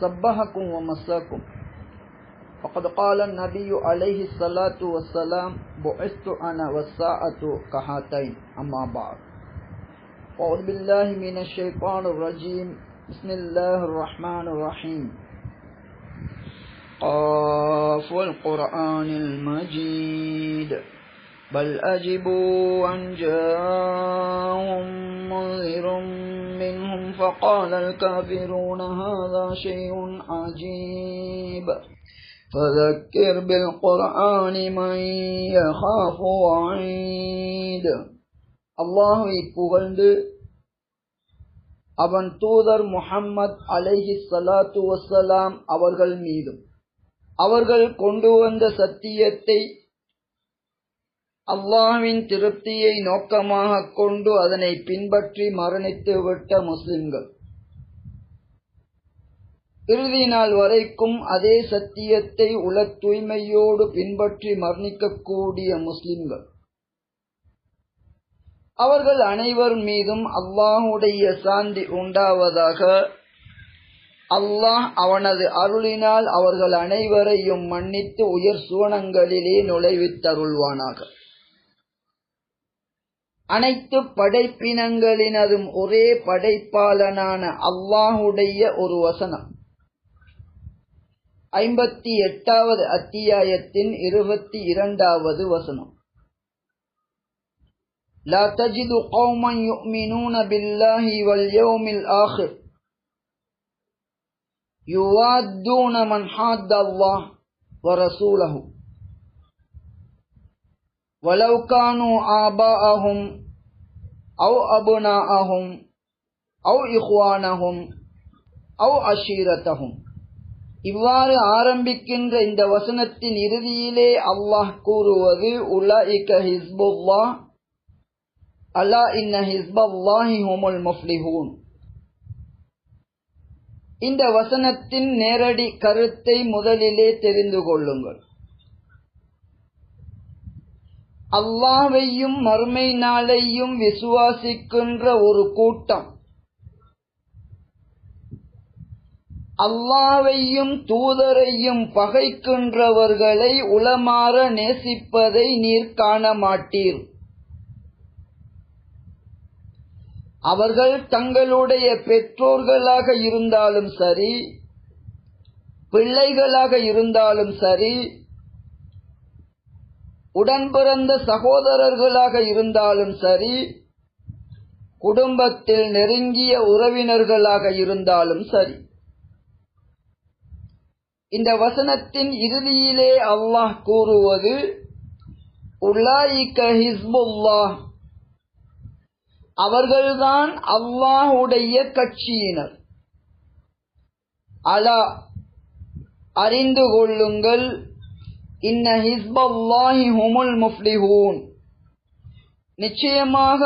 صبحكم ومساكم فقد قال النبي عليه الصلاة والسلام، بعثت أنا والساعة كهاتين أما بعد. أعوذ بالله من الشيطان الرجيم بسم الله الرحمن الرحيم قاف والقرآن المجيد بل أجبوا أن جاءهم فقال الكافرون هذا شيء عجيب فذكر بالقرآن من يخاف وعيد அல்லாஹுவை புகழ்ந்து அவன் தூதர் முஹம்மத் அலைஹி சலாத்து வசலாம் அவர்கள் மீதும் அவர்கள் கொண்டு வந்த சத்தியத்தை அல்லாவின் திருப்தியை நோக்கமாக கொண்டு அதனை பின்பற்றி மரணித்து விட்ட முஸ்லிம்கள். இறுதி நாள் வரைக்கும் அதே சத்தியத்தை உல தூய்மையோடு பின்பற்றி மரணிக்கக்கூடிய முஸ்லிம்கள். அவர்கள் அனைவர் மீதும் அல்லாஹுடைய சாந்தி உண்டாவதாக அல்லாஹ் அவனது அருளினால் அவர்கள் அனைவரையும் மன்னித்து உயர் சுவனங்களிலே நுழைவித்தருள்வானாக. அனைத்து படைப்பினங்களினதும் ஒரே படைப்பாளனான அல்லாஹுடைய ஒரு வசனம் ஐம்பத்தி எட்டாவது அத்தியாயத்தின் இருபத்தி இரண்டாவது வசனம் لا تجد قوما يؤمنون بالله واليوم الآخر يوادون من حاد الله ورسوله ولو كانوا آباءهم أو أبناءهم أو إخوانهم أو عشيرتهم இவ்வாறு ஆரம்பிக்கின்ற இந்த வசனத்தின் இறுதியிலே அல்லாஹ் கூறுவது உலாஇக ஹிஸ்புல்லாஹ் அலா இன்ன ஹிஸ்பல்லாஹி ஹுமுல் முஃப்லிஹூன் இந்த வசனத்தின் நேரடி கருத்தை முதலிலே தெரிந்து கொள்ளுங்கள் அல்லாவையும் மறுமை நாளையும் விசுவாசிக்கின்ற ஒரு கூட்டம். அல்லாவையும் தூதரையும் பகைக்கின்றவர்களை உளமாற நேசிப்பதை நீர் காண மாட்டீர் அவர்கள் தங்களுடைய பெற்றோர்களாக இருந்தாலும் சரி பிள்ளைகளாக இருந்தாலும் சரி உடன் பிறந்த சகோதரர்களாக இருந்தாலும் சரி குடும்பத்தில் நெருங்கிய உறவினர்களாக இருந்தாலும் சரி. இந்த வசனத்தின் இறுதியிலே அல்லாஹ் கூறுவது உலாயிக்க ஹிஸ்புல்லாஹ். அவர்கள்தான் அல்லாஹுடைய கட்சியினர். அலா அறிந்து கொள்ளுங்கள். இன்ன ஹிஸ்பல்லாஹி ஹுமுல் முஃப்லிஹூன். நிச்சயமாக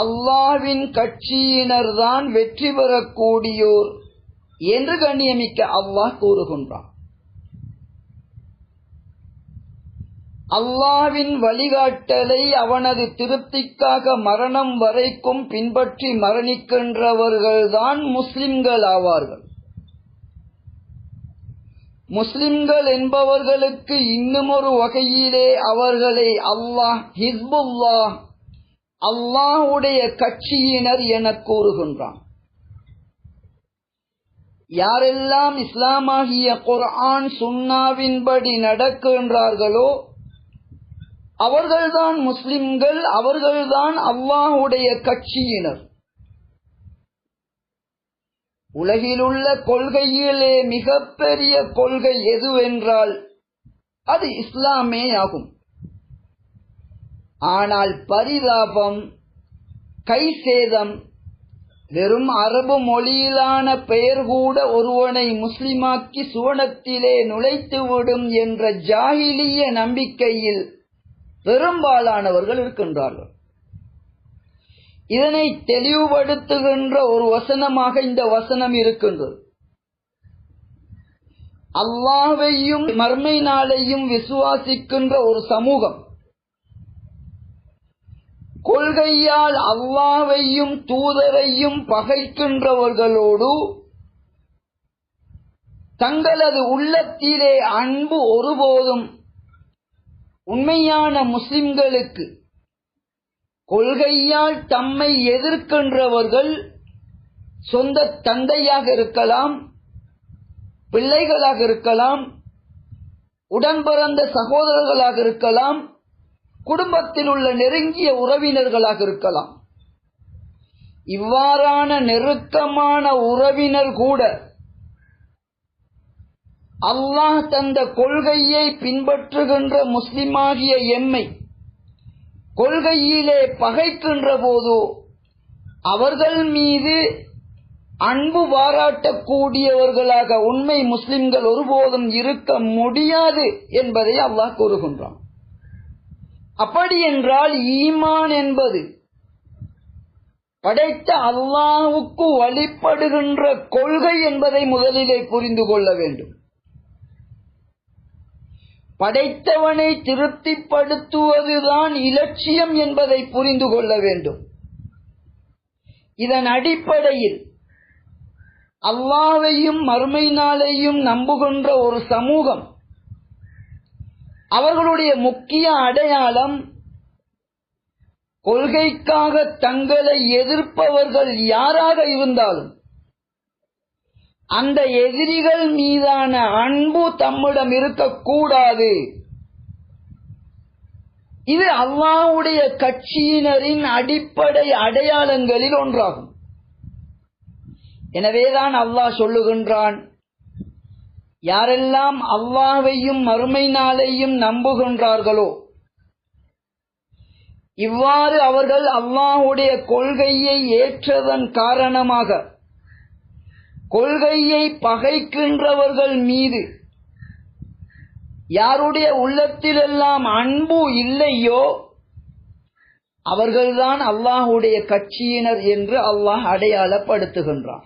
அல்லாவின் கட்சியினர்தான் வெற்றி பெறக்கூடியோர் என்று கண்ணியமிக்க அல்லாஹ் கூறுகின்றான். அல்லாவின் வழிகாட்டலை அவனது திருப்திக்காக மரணம் வரைக்கும் பின்பற்றி மரணிக்கின்றவர்கள்தான் முஸ்லிம்கள் ஆவார்கள். முஸ்லிம்கள் என்பவர்களுக்கு இன்னும் ஒரு வகையிலே அவர்களை அல்லாஹ் ஹிஸ்புல்லா அல்லாஹுடைய கட்சியினர் என கூறுகின்றான். யாரெல்லாம் இஸ்லாமாகிய குர்ஆன் சுன்னாவின்படி நடக்கின்றார்களோ அவர்கள்தான் முஸ்லிம்கள் அவர்கள்தான் அல்லாஹுடைய கட்சியினர். உலகிலுள்ள கொள்கையிலே மிகப்பெரிய கொள்கை எதுவென்றால் அது இஸ்லாமே ஆகும். ஆனால் பரிதாபம் கை சேதம் வெறும் அரபு மொழியிலான பெயர் கூட ஒருவனை முஸ்லிமாக்கி சுவனத்திலே நுழைத்துவிடும் என்ற ஜாகிலிய நம்பிக்கையில் பெரும்பாலானவர்கள் இருக்கின்றார்கள். இதனை தெளிவுபடுத்துகின்ற ஒரு வசனமாக இந்த வசனம் இருக்கின்றது. அல்லாவையும் மர்மை நாளையும் விசுவாசிக்கின்ற ஒரு சமூகம் கொள்கையால் அல்லாவையும் தூதரையும் பகைக்கின்றவர்களோடு தங்களது உள்ளத்திலே அன்பு ஒருபோதும் உண்மையான முஸ்லிம்களுக்கு கொள்கையால் தம்மை எதிர்க்கின்றவர்கள் சொந்த தந்தையாக இருக்கலாம் பிள்ளைகளாக இருக்கலாம் உடன்பிறந்த சகோதரர்களாக இருக்கலாம் குடும்பத்தில் உள்ள நெருங்கிய உறவினர்களாக இருக்கலாம். இவ்வாறான நெருக்கமான உறவினர் கூட அல்லாஹ் தந்த கொள்கையை பின்பற்றுகின்ற முஸ்லிமாகிய எம்மை கொள்கையிலே பகைக்கின்ற போது அவர்கள் மீது அன்பு பாராட்டக்கூடியவர்களாக உண்மை முஸ்லிம்கள் ஒருபோதும் இருக்க முடியாது என்பதை அல்லாஹ் கூறுகின்றான். அப்படி என்றால் ஈமான் என்பது படைத்த அல்லாஹுக்கு வழிபடுகின்ற கொள்கை என்பதை முதலிலே புரிந்து கொள்ள வேண்டும். படைத்தவனை திருப்திப்படுத்துவதுதான் இலட்சியம் என்பதை புரிந்து கொள்ள வேண்டும். இதன் அடிப்படையில் அல்லாவையும் மறுமை நாளையும் நம்புகின்ற ஒரு சமூகம் அவர்களுடைய முக்கிய அடையாளம் கொள்கைக்காக தங்களை எதிர்ப்பவர்கள் யாராக இருந்தாலும் அந்த எதிரிகள் மீதான அன்பு தம்மிடம் இருக்கக்கூடாது. இது அல்லாவுடைய கட்சியினரின் அடிப்படை அடையாளங்களில் ஒன்றாகும். எனவேதான் அல்லாஹ் சொல்லுகின்றான் யாரெல்லாம் அல்லாவையும் மறுமை நாளையும் நம்புகின்றார்களோ இவ்வாறு அவர்கள் அல்லாஹுடைய கொள்கையை ஏற்றதன் காரணமாக கொள்கையை பகைக்கின்றவர்கள் மீது யாருடைய உள்ளத்திலெல்லாம் அன்பு இல்லையோ அவர்கள்தான் அல்லாஹுடைய கட்சியினர் என்று அல்லாஹ் அடையாளப்படுத்துகின்றான்.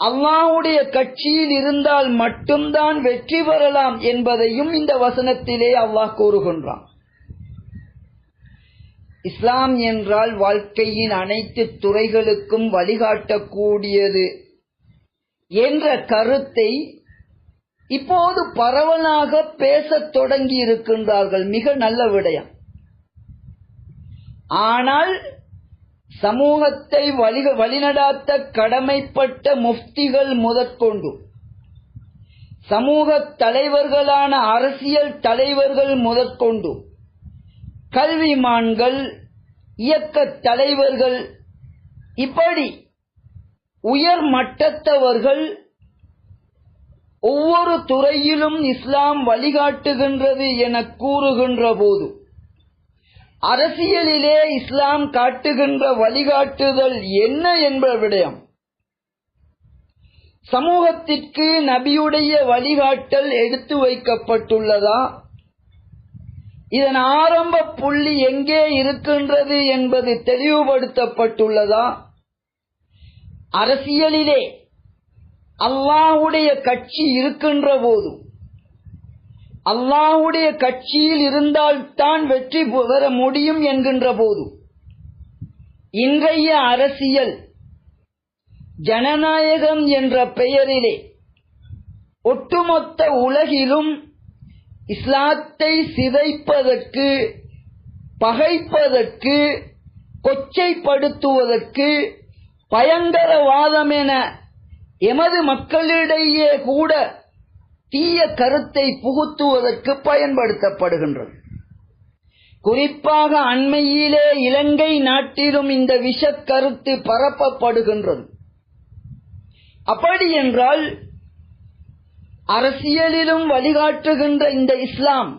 அல்லாஹுடைய கட்சியில் இருந்தால் மட்டும்தான் வெற்றி பெறலாம் என்பதையும் இந்த வசனத்திலே அல்லாஹ் கூறுகின்றான். இஸ்லாம் என்றால் வாழ்க்கையின் அனைத்து துறைகளுக்கும் வழிகாட்டக்கூடியது என்ற கருத்தை இப்போது பரவலாக பேசத் தொடங்கி இருக்கின்றார்கள். மிக நல்ல விடயம். ஆனால் சமூகத்தை வழி வழிநடாத்த கடமைப்பட்ட முஃப்திகள் முதற்கொண்டு சமூக தலைவர்களான அரசியல் தலைவர்கள் முதற்கொண்டு கல்விமான்கள் இயக்க தலைவர்கள் இப்படி உயர் மட்டத்தவர்கள் ஒவ்வொரு துறையிலும் இஸ்லாம் வழிகாட்டுகின்றது என கூறுகின்ற போது அரசியலிலே இஸ்லாம் காட்டுகின்ற வழிகாட்டுதல் என்ன என்ற விடயம்? சமூகத்திற்கு நபியுடைய வழிகாட்டல் எடுத்து வைக்கப்பட்டுள்ளதா? இதன் ஆரம்ப புள்ளி எங்கே இருக்கின்றது என்பது தெளிவுபடுத்தப்பட்டுள்ளதா? அரசியலிலே அல்லாஹுடைய கட்சி இருக்கின்ற போது அல்லாஹுடைய கட்சியில் இருந்தால்தான் வெற்றி பெற முடியும் என்கின்ற போது இன்றைய அரசியல் ஜனநாயகம் என்ற பெயரிலே ஒட்டுமொத்த உலகிலும் இஸ்லாத்தை சிதைப்பதற்கு பகைப்பதற்கு கொச்சைப்படுத்துவதற்கு பயங்கரவாதம் என எமது மக்களிடையே கூட தீய கருத்தை புகுத்துவதற்கு பயன்படுத்தப்படுகின்றது. குறிப்பாக அண்மையிலே இலங்கை நாட்டிலும் இந்த விஷ கருத்து பரப்பப்படுகின்றது. அப்படி என்றால் அரசியலிலும் வழிகாட்டுகின்ற இந்த இஸ்லாம்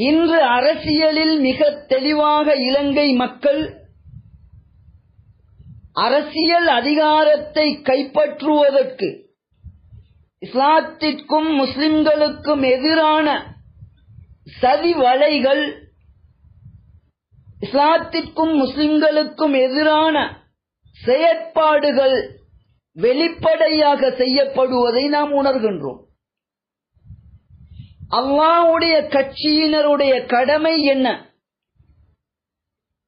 இன்று அரசியலில் மிக தெளிவாக இலங்கை மக்கள் அரசியல் அதிகாரத்தை கைப்பற்றுவதற்கு இஸ்லாத்திற்கும் முஸ்லிம்களுக்கும் எதிரான சதி வலைகள் இஸ்லாத்திற்கும் முஸ்லிம்களுக்கும் எதிரான செயற்பாடுகள் வெளிப்படையாக செய்யப்படுவதை நாம் உணர்கின்றோம். அல்லாவுடைய கட்சியினருடைய கடமை என்ன?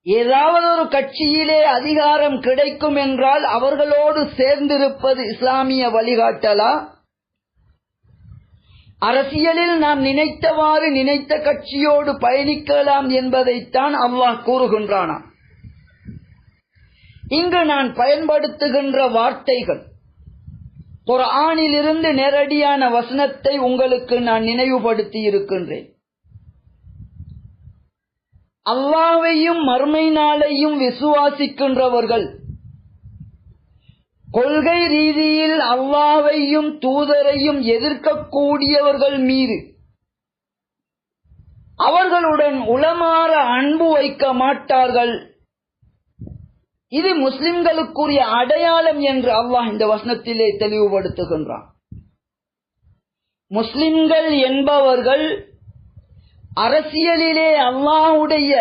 ஏதாவது ஒரு கட்சியிலே அதிகாரம் கிடைக்கும் என்றால் அவர்களோடு சேர்ந்திருப்பது இஸ்லாமிய வழிகாட்டலா? அரசியலில் நாம் நினைத்தவாறு நினைத்த கட்சியோடு பயணிக்கலாம் என்பதைத்தான் அல்லாஹ் கூறுகின்றானா இங்கு நான் பயன்படுத்துகின்ற வார்த்தைகள். குரானிலிருந்து நேரடியான வசனத்தை உங்களுக்கு நான் நினைவுபடுத்தி இருக்கின்றேன். அல்லாவையும் மறுமை நாளையும் விசுவாசிக்கின்றவர்கள் கொள்கை ரீதியில் அல்லாவையும் தூதரையும் எதிர்க்கக்கூடியவர்கள் மீது அவர்களுடன் உளமாற அன்பு வைக்க மாட்டார்கள். இது முஸ்லிம்களுக்குரிய அடையாளம் என்று அல்லாஹ் இந்த வசனத்திலே தெளிவுபடுத்துகின்றான். முஸ்லிம்கள் என்பவர்கள் அரசியலிலே அல்லாஹுடைய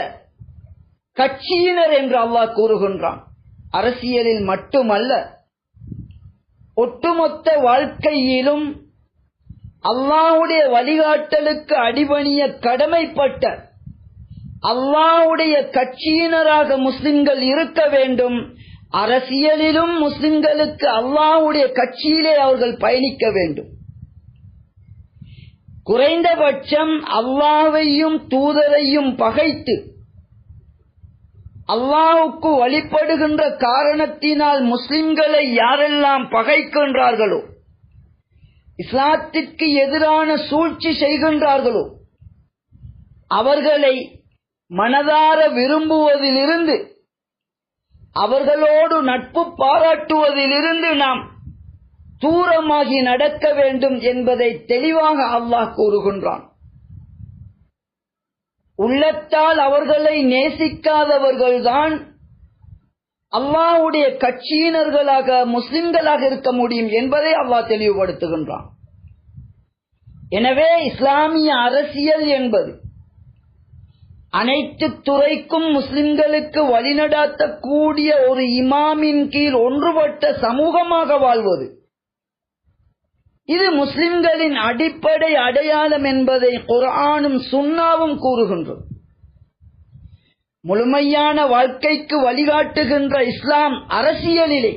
கட்சியினர் என்று அல்லாஹ் கூறுகின்றான். அரசியலில் மட்டுமல்ல ஒட்டுமொத்த வாழ்க்கையிலும் அல்லாஹுடைய வழிகாட்டலுக்கு அடிபணிய கடமைப்பட்ட அல்லாவுடைய கட்சியினராக முஸ்லிம்கள் இருக்க வேண்டும். அரசியலிலும் முஸ்லிம்களுக்கு அல்லாவுடைய கட்சியிலே அவர்கள் பயணிக்க வேண்டும். குறைந்தபட்சம் அல்லாவையும் தூதரையும் பகைத்து அல்லாவுக்கு வழிபடுகின்ற காரணத்தினால் முஸ்லிம்களை யாரெல்லாம் பகைக்கின்றார்களோ இஸ்லாத்திற்கு எதிரான சூழ்ச்சி செய்கின்றார்களோ அவர்களை மனதார விரும்புவதிலிருந்து அவர்களோடு நட்பு பாராட்டுவதிலிருந்து நாம் தூரமாகி நடக்க வேண்டும் என்பதை தெளிவாக அல்லாஹ் கூறுகின்றான். உள்ளத்தால் அவர்களை நேசிக்காதவர்கள்தான் அல்லாஹுடைய கட்சியினர்களாக முஸ்லிம்களாக இருக்க முடியும் என்பதை அல்லாஹ் தெளிவுபடுத்துகின்றான். எனவே இஸ்லாமிய அரசியல் என்பது அனைத்து துறைக்கும் முஸ்லிம்களுக்கு வழிநடாத்தக்கூடிய ஒரு இமாமின் கீழ் ஒன்றுபட்ட சமூகமாக வாழ்வது. இது முஸ்லிம்களின் அடிப்படை அடையாளம் என்பதை குரானும் சுன்னாவும் கூறுகின்றது. முழுமையான வாழ்க்கைக்கு வழிகாட்டுகின்ற இஸ்லாம் அரசியலிலே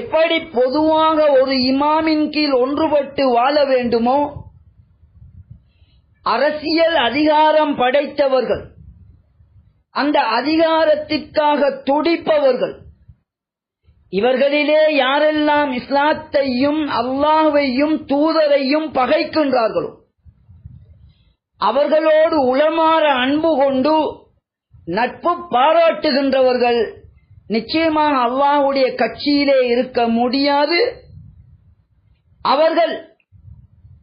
எப்படி பொதுவாக ஒரு இமாமின் கீழ் ஒன்றுபட்டு வாழ வேண்டுமோ அரசியல் அதிகாரம் படைத்தவர்கள் அந்த அதிகாரத்திற்காக துடிப்பவர்கள் இவர்களிலே யாரெல்லாம் இஸ்லாத்தையும் அல்லாஹையும் தூதரையும் பகைக்கின்றார்களோ அவர்களோடு உளமாற அன்பு கொண்டு நட்பு பாராட்டுகின்றவர்கள் நிச்சயமாக அல்லாஹுடைய கட்சியிலே இருக்க முடியாது. அவர்கள்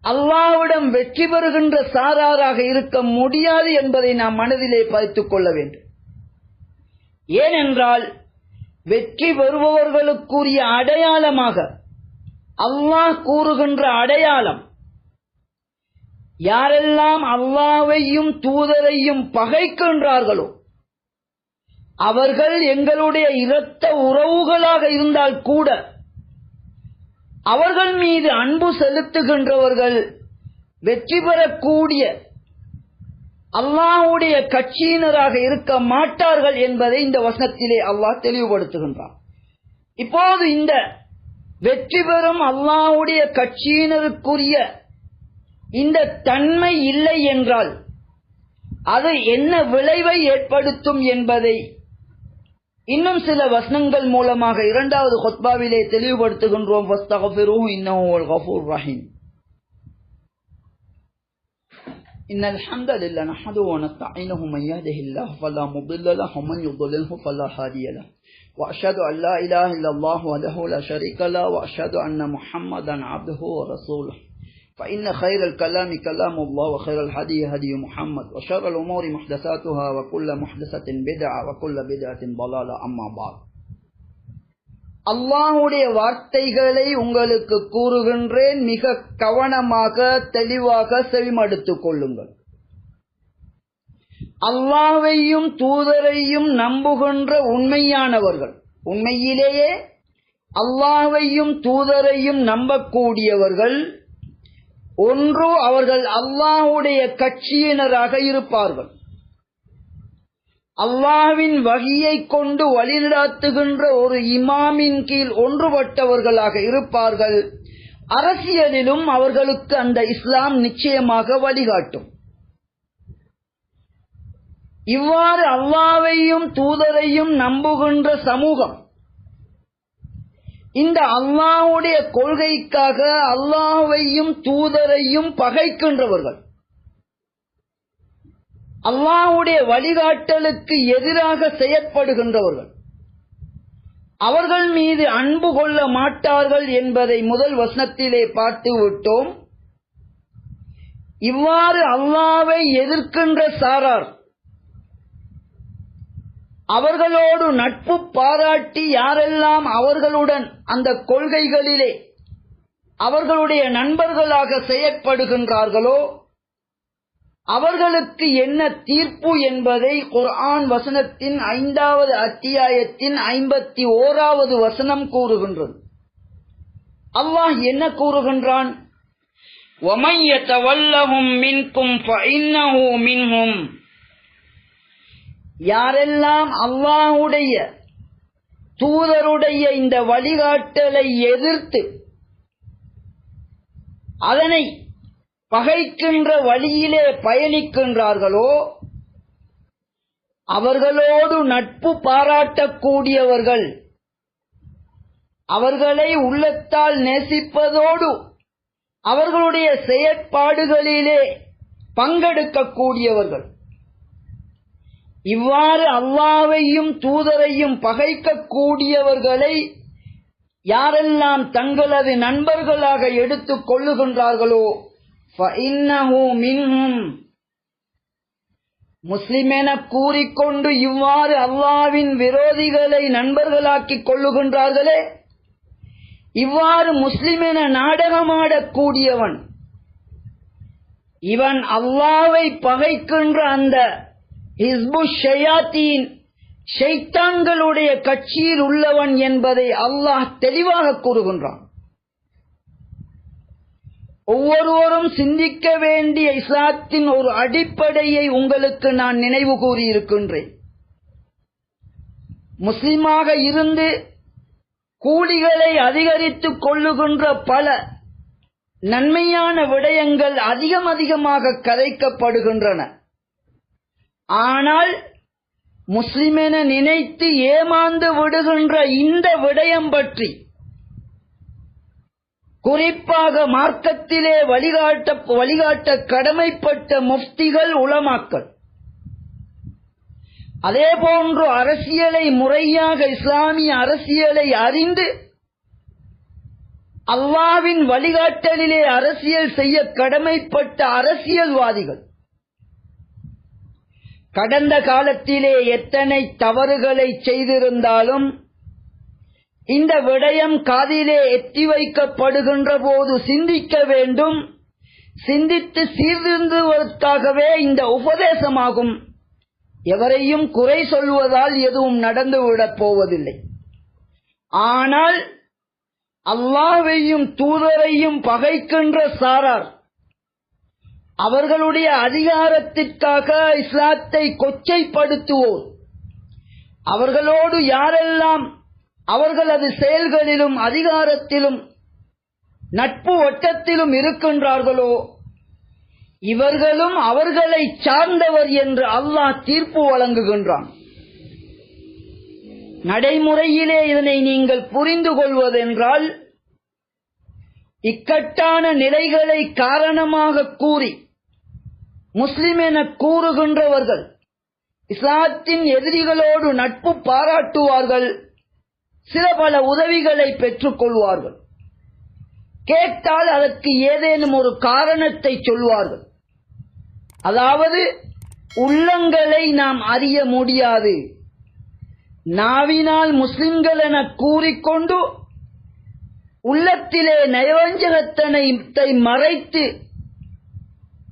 அல்லாவிடம் வெற்றி பெறுகின்ற சாராராக இருக்க முடியாது என்பதை நாம் மனதிலே பதித்துக் கொள்ள வேண்டும். ஏனென்றால் வெற்றி பெறுபவர்களுக்குரிய அடையாளமாக அல்லாஹ் கூறுகின்ற அடையாளம் யாரெல்லாம் அல்லாவையும் தூதரையும் பகைக்கின்றார்களோ அவர்கள் எங்களுடைய இரத்த உறவுகளாக இருந்தால் கூட அவர்கள் மீது அன்பு செலுத்துகின்றவர்கள் வெற்றி பெறக்கூடிய அல்லாஹுடைய கட்சியினராக இருக்க மாட்டார்கள் என்பதை இந்த வசனத்திலே அல்லாஹ் தெளிவுபடுத்துகின்றான். இப்போது இந்த வெற்றி பெறும் அல்லாஹுடைய கட்சியினருக்குரிய இந்த தன்மை இல்லை என்றால் அது என்ன விளைவை ஏற்படுத்தும் என்பதை இன்னும் சில வசனங்கள் மூலமாக இரண்டாவது ஹொத்பாவிலே தெளிவுபடுத்துகின்றோம். இன்னும் ரஹீம் إن الحمد لله نحمده ونستعينه من يهده الله فلا مضل له ومن يضلله فلا هادي له وأشهد أن لا إله إلا الله وحده لا شريك له وأشهد أن محمدا عبده ورسوله فإن خير الكلام كلام الله وخير الهدي هدي محمد وشر الأمور محدثاتها وكل محدثة بدعة وكل بدعة ضلالة أما بعد அல்லாஹுடைய வார்த்தைகளை உங்களுக்கு கூறுகின்றேன் மிக கவனமாக தெளிவாக செவிமடுத்துக் கொள்ளுங்கள் அல்லாவையும் தூதரையும் நம்புகின்ற உண்மையானவர்கள் உண்மையிலேயே அல்லாவையும் தூதரையும் நம்பக்கூடியவர்கள் ஒன்று அவர்கள் அல்லாஹுடைய கட்சியினராக இருப்பார்கள். அல்லாவின் வகையை கொண்டு வழிநடத்துகின்ற ஒரு இமாமின் கீழ் ஒன்றுபட்டவர்களாக இருப்பார்கள். அரசியலிலும் அவர்களுக்கு அந்த இஸ்லாம் நிச்சயமாக வழிகாட்டும். இவ்வாறு அல்லாவையும் தூதரையும் நம்புகின்ற சமூகம் இந்த அல்லாஹுடைய கொள்கைக்காக அல்லாஹையும் தூதரையும் பகைக்கின்றவர்கள். அல்லாஹுடைய வழிகாட்டலுக்கு எதிராக செயற்படுகின்றவர்கள். அவர்கள் மீது அன்பு கொள்ள மாட்டார்கள் என்பதை முதல் வசனத்திலே பார்த்து விட்டோம். இவ்வாறு அல்லாவை எதிர்க்கின்ற சாரார் அவர்களோடு நட்பு பாராட்டி யாரெல்லாம் அவர்களுடன் அந்த கொள்கைகளிலே அவர்களுடைய நண்பர்களாக செயற்படுகின்றார்களோ அவர்களுக்கு என்ன தீர்ப்பு என்பதை குர்ஆன் வசனத்தின் ஐந்தாவது அத்தியாயத்தின் ஐம்பத்தி ஓராவது வசனம் கூறுகின்றது. அவ்வா என்ன கூறுகின்றான்? ஒமைய தவல்லகும் மின்கும் யாரெல்லாம் அல்லாஹுடைய தூதருடைய இந்த வழிகாட்டலை எதிர்த்து அதனை பகைக்கின்ற வழியிலே பயணிக்கின்றார்களோ அவர்களோடு நட்பு பாராட்டக்கூடியவர்கள் அவர்களை உள்ளத்தால் நேசிப்பதோடு அவர்களுடைய செயற்பாடுகளிலே பங்கெடுக்கக்கூடியவர்கள். இவ்வாறு அல்லாவையும் தூதரையும் பகைக்கக்கூடியவர்களை யாரெல்லாம் தங்களது நண்பர்களாக எடுத்துக் கொள்ளுகின்றார்களோ மின்ஹும் முஸ்லிம் என கூறிக்கொண்டு இவ்வாறு அல்லாவின் விரோதிகளை நண்பர்களாக்கிக் கொள்ளுகின்றார்களே இவ்வாறு முஸ்லிம் என நாடகமாடக்கூடியவன் இவன் அல்லாவை பகைக்கின்ற அந்த ஹிஸ்பு ஷயாத்தீன் ஷைத்தான்களுடைய கட்சியில் உள்ளவன் என்பதை அல்லாஹ் தெளிவாக கூறுகின்றான். ஒவ்வொருவரும் சிந்திக்க வேண்டிய இஸ்லாத்தின் ஒரு அடிப்படையை உங்களுக்கு நான் நினைவு கூறியிருக்கின்றேன். முஸ்லிமாக இருந்து கூலிகளை அதிகரித்துக் கொள்ளுகின்ற பல நன்மையான விடயங்கள் அதிகம் அதிகமாக கதைக்கப்படுகின்றன ஆனால் முஸ்லிமென நினைத்து ஏமாந்து விடுகின்ற இந்த விடயம் பற்றி குறிப்பாக மார்க்கத்திலே வழிகாட்ட வழிகாட்ட கடமைப்பட்ட முஃப்திகள் உளமாக்கல் அதே போன்று அரசியலை முறையாக இஸ்லாமிய அரசியலை அறிந்து அல்லாவின் வழிகாட்டலிலே அரசியல் செய்ய கடமைப்பட்ட அரசியல்வாதிகள். கடந்த காலத்திலே எத்தனை தவறுகளை செய்திருந்தாலும் இந்த விடயம் காதிலே எத்தி வைக்கப்படுகின்ற போது சிந்திக்க வேண்டும். சிந்தித்து சீர்திருந்துவதற்காகவே இந்த உபதேசமாகும். எவரையும் குறை சொல்வதால் எதுவும் நடந்துவிடப் போவதில்லை. ஆனால் அல்லாவையும் தூதரையும் பகைக்கின்ற சாரார் அவர்களுடைய அதிகாரத்திற்காக இஸ்லாத்தை கொச்சைப்படுத்துவோர் அவர்களோடு யாரெல்லாம் அவர்களது செயல்களிலும் அதிகாரத்திலும் நட்பு வட்டத்திலும் இருக்கின்றார்களோ இவர்களும் அவர்களை சார்ந்தவர் என்று அல்லாஹ் தீர்ப்பு வழங்குகின்றான். நடைமுறையிலே இதனை நீங்கள் புரிந்து கொள்வதென்றால் இக்கட்டான நிலைகளை காரணமாக கூறி முஸ்லிம் என கூறுகின்றவர்கள் இஸ்லாத்தின் எதிரிகளோடு நட்பு பாராட்டுவார்கள் சில பல உதவிகளை பெற்றுக் கொள்வார்கள் கேட்டால் அதற்கு ஏதேனும் ஒரு காரணத்தை சொல்வார்கள். அதாவது உள்ளங்களை நாம் அறிய முடியாது. நாவினால் முஸ்லிம்கள் என கூறிக்கொண்டு உள்ளத்திலே நயவஞ்சகத்தனை மறைத்து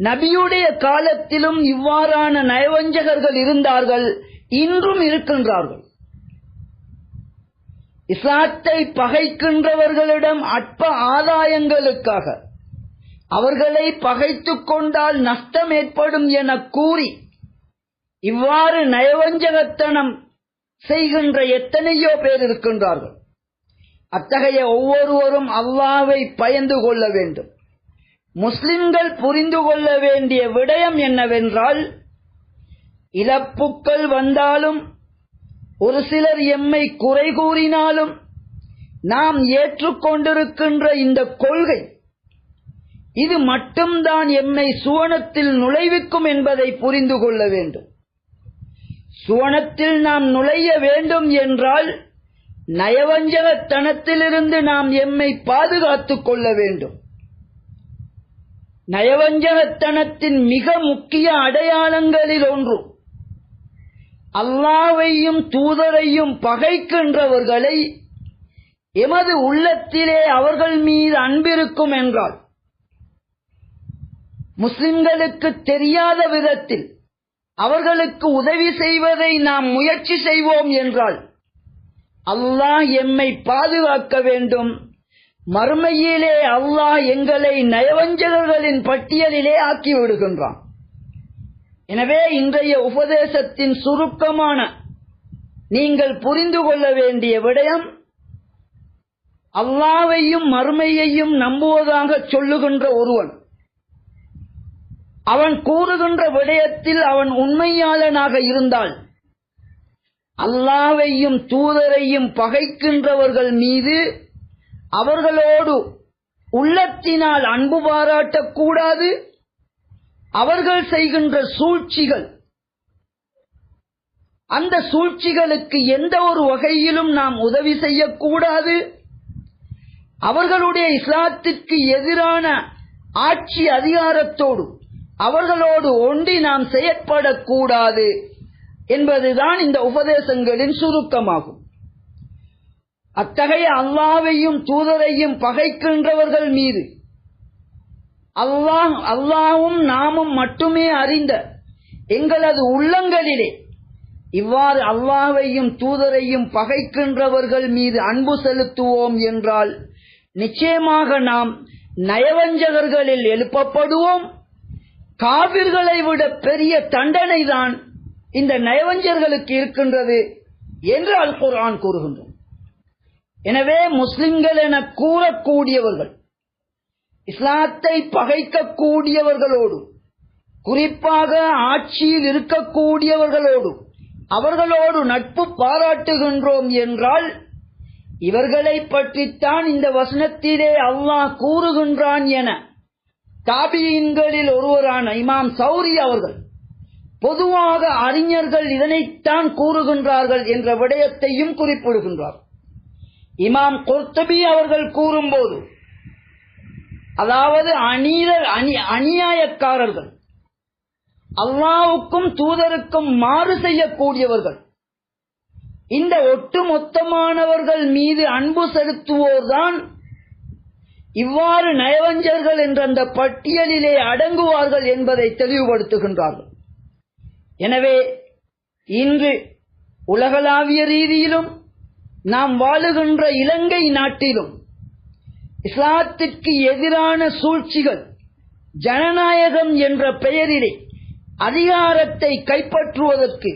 நபியுடைய காலத்திலும் இவ்வாறான நயவஞ்சகர்கள் இருந்தார்கள் இன்றும் இருக்கின்றார்கள். இஸ்லாத்தை பகைக்கின்றவர்களிடம் அற்ப ஆதாயங்களுக்காக அவர்களை பகைத்துக் கொண்டால் நஷ்டம் ஏற்படும் என கூறி இவ்வாறு நயவஞ்சகத்தனம் செய்கின்ற எத்தனையோ பேர் இருக்கின்றார்கள். அத்தகைய ஒவ்வொருவரும் அல்லாவை பயந்து கொள்ள வேண்டும். முஸ்லிம்கள் புரிந்து கொள்ள வேண்டிய விடயம் என்னவென்றால் இழப்புக்கள் வந்தாலும் ஒரு சிலர் எம்மை குறை கூறினாலும் நாம் ஏற்றுக்கொண்டிருக்கின்ற இந்த கொள்கை இது மட்டும்தான் எம்மை சுவனத்தில் நுழைவிக்கும் என்பதை புரிந்து கொள்ள வேண்டும். சுவனத்தில் நாம் நுழைய வேண்டும் என்றால் நயவஞ்சகத்தனத்திலிருந்து நாம் எம்மை பாதுகாத்துக் கொள்ள வேண்டும். நயவஞ்சகத்தனத்தின் மிக முக்கிய அடையாளங்களில் ஒன்று. அல்லாவையும் தூதரையும் பகைக்கின்றவர்களை எமது உள்ளத்திலே அவர்கள் மீது அன்பிருக்கும் என்றால் முஸ்லிம்களுக்கு தெரியாத விதத்தில் அவர்களுக்கு உதவி செய்வதை நாம் முயற்சி செய்வோம் என்றால் அல்லாஹ் எம்மை பாதுகாக்க வேண்டும். மறுமையிலே அல்லாஹ் எங்களை நயவஞ்சகர்களின் பட்டியலிலே ஆக்கி விடுகின்றான். எனவே இன்றைய உபதேசத்தின் சுருக்கமான நீங்கள் புரிந்து கொள்ள வேண்டிய விடயம் அல்லாவையும் மறுமையையும் நம்புவதாக சொல்லுகின்ற ஒருவன். அவன் கூறுகின்ற விடயத்தில் அவன் உண்மையாளனாக இருந்தால் அல்லாவையும் தூதரையும் பகைக்கின்றவர்கள் மீது அவர்களோடு உள்ளத்தினால் அன்பு பாராட்டக்கூடாது. அவர்கள் செய்கின்ற சூழ்ச்சிகள். அந்த சூழ்ச்சிகளுக்கு எந்த ஒரு வகையிலும் நாம் உதவி செய்யக்கூடாது. அவர்களுடைய இஸ்லாத்திற்கு எதிரான ஆட்சி அதிகாரத்தோடு அவர்களோடு ஒன்றி நாம் செயற்படக்கூடாது என்பதுதான் இந்த உபதேசங்களின் சுருக்கமாகும். அத்தகைய அல்லாவையும் தூதரையும் பகைக்கின்றவர்கள் மீது அல்லாஹ் அல்லாவும் நாமும் மட்டுமே அறிந்த எங்களது உள்ளங்களிலே இவ்வாறு அல்லாவையும் தூதரையும் பகைக்கின்றவர்கள் மீது அன்பு செலுத்துவோம் என்றால் நிச்சயமாக நாம் நயவஞ்சகர்களில் எழுப்பப்படுவோம். காவிர்களை விட பெரிய தண்டனை தான் இந்த நயவஞ்சர்களுக்கு இருக்கின்றது என்று அல் குர்ஆன் கூறுகின்றோம் எனவே முஸ்லிம்கள் என கூறக்கூடியவர்கள் இஸ்லாத்தை பகைக்கக்கூடியவர்களோடு குறிப்பாக ஆட்சியில் இருக்கக்கூடியவர்களோடு அவர்களோடு நட்பு பாராட்டுகின்றோம் என்றால் இவர்களை பற்றித்தான் இந்த வசனத்திலே அல்லாஹ் கூறுகின்றான் என தாபியின்களில் ஒருவரான இமாம் சௌரி அவர்கள் பொதுவாக அறிஞர்கள் இதனைத்தான் கூறுகின்றார்கள் என்ற விடயத்தையும் குறிப்பிடுகின்றார். இமாம் கொர்த்தபி அவர்கள் கூறும்போது அதாவது அநீதர் அணி அநியாயக்காரர்கள் அல்லாவுக்கும் தூதருக்கும் மாறு செய்யக்கூடியவர்கள் இந்த ஒட்டுமொத்தமானவர்கள் மீது அன்பு செலுத்துவோர்தான் இவ்வாறு நயவஞ்சர்கள் என்ற அந்த பட்டியலிலே அடங்குவார்கள் என்பதை தெளிவுபடுத்துகின்றார்கள். எனவே இன்று உலகளாவிய ரீதியிலும் நாம் வாழுகின்ற இலங்கை நாட்டிலும் இஸ்லாத்திற்கு எதிரான சூழ்ச்சிகள் ஜனநாயகம் என்ற பெயரிலே அதிகாரத்தை கைப்பற்றுவதற்கு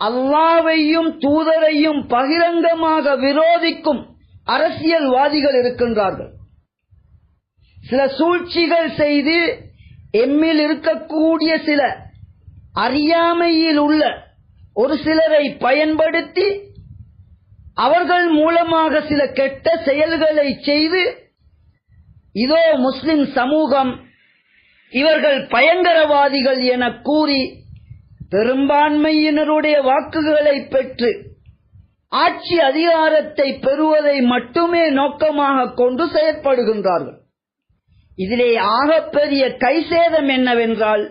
அல்லாவையும் தூதரையும் பகிரங்கமாக விரோதிக்கும் அரசியல்வாதிகள் இருக்கின்றார்கள். சில சூழ்ச்சிகள் செய்து எம்மில் இருக்கக்கூடிய சில அறியாமையில் உள்ள ஒரு சிலரை பயன்படுத்தி அவர்கள் மூலமாக சில கெட்ட செயல்களை செய்து இதோ முஸ்லிம் சமூகம் இவர்கள் பயங்கரவாதிகள் என கூறி பெரும்பான்மையினருடைய வாக்குகளை பெற்று ஆட்சி அதிகாரத்தை பெறுவதை மட்டுமே நோக்கமாக கொண்டு செயற்படுகின்றார்கள். இதிலே ஆகப்பெரிய கைசேதம் என்னவென்றால்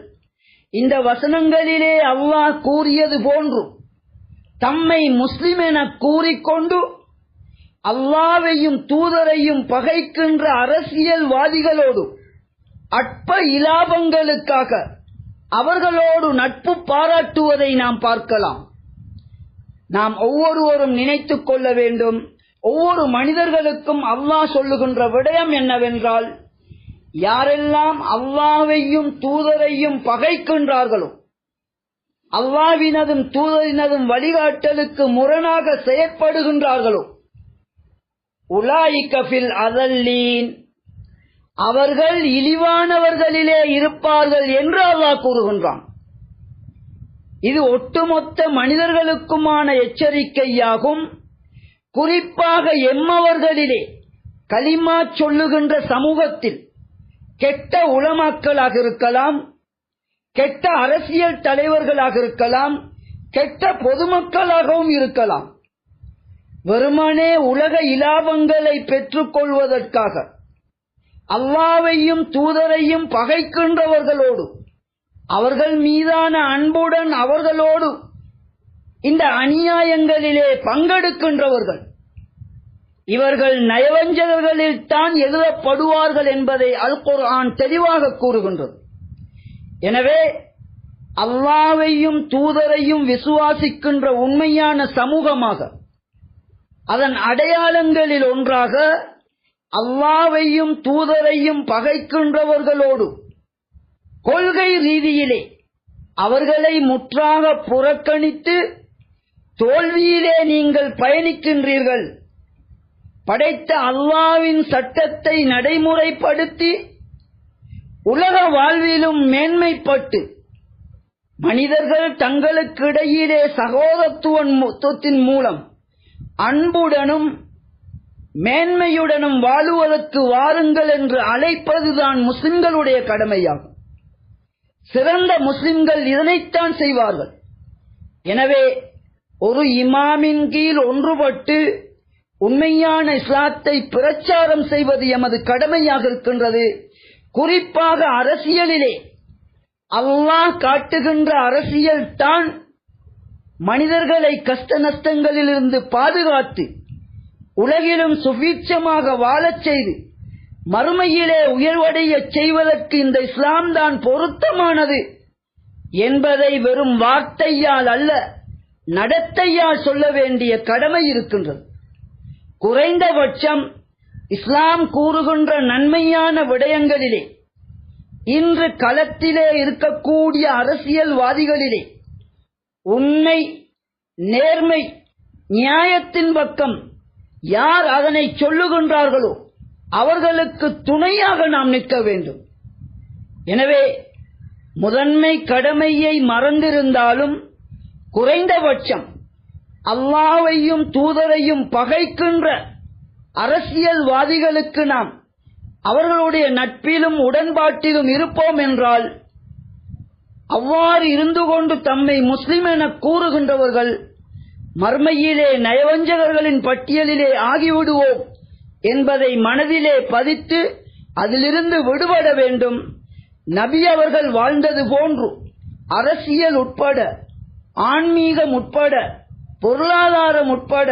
இந்த வசனங்களிலே அல்லாஹ் கூறியது போன்றும் தம்மை முஸ்லிம் என கூறிக்கொண்டு அல்லாவையும் தூதரையும் பகைக்கின்ற அரசியல்வாதிகளோடு அற்ப இலாபங்களுக்காக அவர்களோடு நட்பு பாராட்டுவதை நாம் பார்க்கலாம். நாம் ஒவ்வொருவரும் நினைத்துக் கொள்ள வேண்டும். ஒவ்வொரு மனிதர்களுக்கும் அல்லாஹ் சொல்லுகின்ற விடயம் என்னவென்றால் யாரெல்லாம் அல்லாவையும் தூதரையும் பகைக்கின்றார்களோ அல்லாவினதும் தூதரினதும் வழிகாட்டலுக்கு முரணாக செயற்படுகின்றார்களோ? உலாயிக்கபில் அதல்லீன். அவர்கள் இழிவானவர்களிலே இருப்பார்கள் என்று அல்லாஹ் கூறுகின்றான். இது ஒட்டுமொத்த மனிதர்களுக்குமான எச்சரிக்கையாகும். குறிப்பாக எம்மவர்களிலே கலிமா சொல்லுகின்ற சமூகத்தில் கெட்ட உளமாக்களாக இருக்கலாம். கெட்ட அரசியல் தலைவர்களாக இருக்கலாம் கெட்ட பொதுமக்களாகவும் இருக்கலாம். வெறுமனே உலக இலாபங்களை பெற்றுக் கொள்வதற்காக அல்லாவையும் தூதரையும் பகைக்கின்றவர்களோடு அவர்கள் மீதான அன்புடன் அவர்களோடு இந்த அநியாயங்களிலே பங்கெடுக்கின்றவர்கள் இவர்கள் நயவஞ்சகர்களில் தான் எழுதப்படுவார்கள் என்பதை அல் குர்ஆன் தெளிவாக கூறுகின்றது. எனவே அல்லாவையும் தூதரையும் விசுவாசிக்கின்ற உண்மையான சமூகமாக அதன் அடையாளங்களில் ஒன்றாக அல்லாவையும் தூதரையும் பகைக்கின்றவர்களோடு கொள்கை ரீதியிலே அவர்களை முற்றாக புறக்கணித்து தோல்வியிலே நீங்கள் பயணிக்கின்றீர்கள். படைத்த அல்லாவின் சட்டத்தை நடைமுறைப்படுத்தி உலக வாழ்விலும் மேன்மைப்பட்டு மனிதர்கள் தங்களுக்கு இடையிலே சகோதரத்துவத்தின் மூலம் அன்புடனும் மேன்மையுடனும் வாழுவதற்கு வாருங்கள் என்று அழைப்பதுதான் முஸ்லிம்களுடைய கடமையாகும். சிறந்த முஸ்லிம்கள் இதனைத்தான் செய்வார்கள். எனவே ஒரு இமாமின் கீழ் ஒன்றுபட்டு உண்மையான இஸ்லாத்தை பிரச்சாரம் செய்வது எமது கடமையாக இருக்கின்றது. குறிப்பாக அரசியலிலே. அல்லாஹ் காட்டுகின்ற அரசியல் தான் மனிதர்களை கஷ்ட நஷ்டங்களிலிருந்து பாதுகாத்து உலகிலும் சுபீட்சமாக வாழச் செய்து மறுமையிலே உயர்வடைய செய்வதற்கு இந்த இஸ்லாம் தான் பொருத்தமானது என்பதை வெறும் வார்த்தையால் அல்ல நடத்தையால் சொல்ல வேண்டிய கடமை இருக்கின்றது. குறைந்தபட்சம் இஸ்லாம் கூறுகின்ற நன்மையான விடயங்களிலே இன்று களத்திலே இருக்கக்கூடிய அரசியல்வாதிகளிலே உண்மை நேர்மை நியாயத்தின் பக்கம் யார் அதனை சொல்லுகின்றார்களோ அவர்களுக்கு துணையாக நாம் நிற்க வேண்டும். எனவே முதன்மை கடமையை மறந்திருந்தாலும் குறைந்தபட்சம் அல்லாவையும் தூதரையும் பகைக்கின்ற அரசியல்வாதிகளுக்கு நாம் அவர்களுடைய நட்பிலும் உடன்பாட்டிலும் இருப்போம் என்றால் அவ்வாறு இருந்து கொண்டு தம்மை முஸ்லிம் என கூறுகின்றவர்கள் மர்மையிலே நயவஞ்சகர்களின் பட்டியலிலே ஆகிவிடுவோம் என்பதை மனதிலே பதித்து அதிலிருந்து விடுபட வேண்டும். நபி அவர்கள் வாழ்ந்தது போன்று அரசியல் உட்பட ஆன்மீகம் உட்பட பொருளாதாரம் உட்பட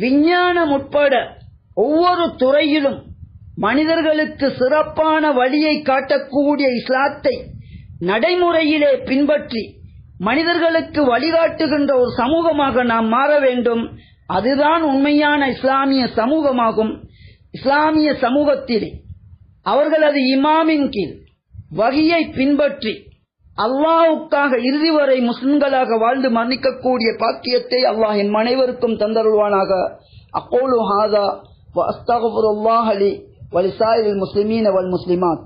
விஞ்ஞானம் உட்பட ஒவ்வொரு துறையிலும் மனிதர்களுக்கு சிறப்பான வழியை காட்டக்கூடிய இஸ்லாத்தை நடைமுறையிலே பின்பற்றி மனிதர்களுக்கு வழிகாட்டுகின்ற ஒரு சமூகமாக நாம் மாற வேண்டும். அதுதான் உண்மையான இஸ்லாமிய சமூகமாகும். இஸ்லாமிய சமூகத்திலே அவர்களது இமாமின் கீழ் வகையை பின்பற்றி அல்லாவுக்காக இறுதி வரை முஸ்லிம்களாக வாழ்ந்து மன்னிக்கக்கூடிய பாக்கியத்தை அல்லாஹ் என் அனைவருக்கும் தந்தருள்வானாக. அக்கோலு ஹாதா وأستغفر الله لي ولسائر المسلمين والمسلمات.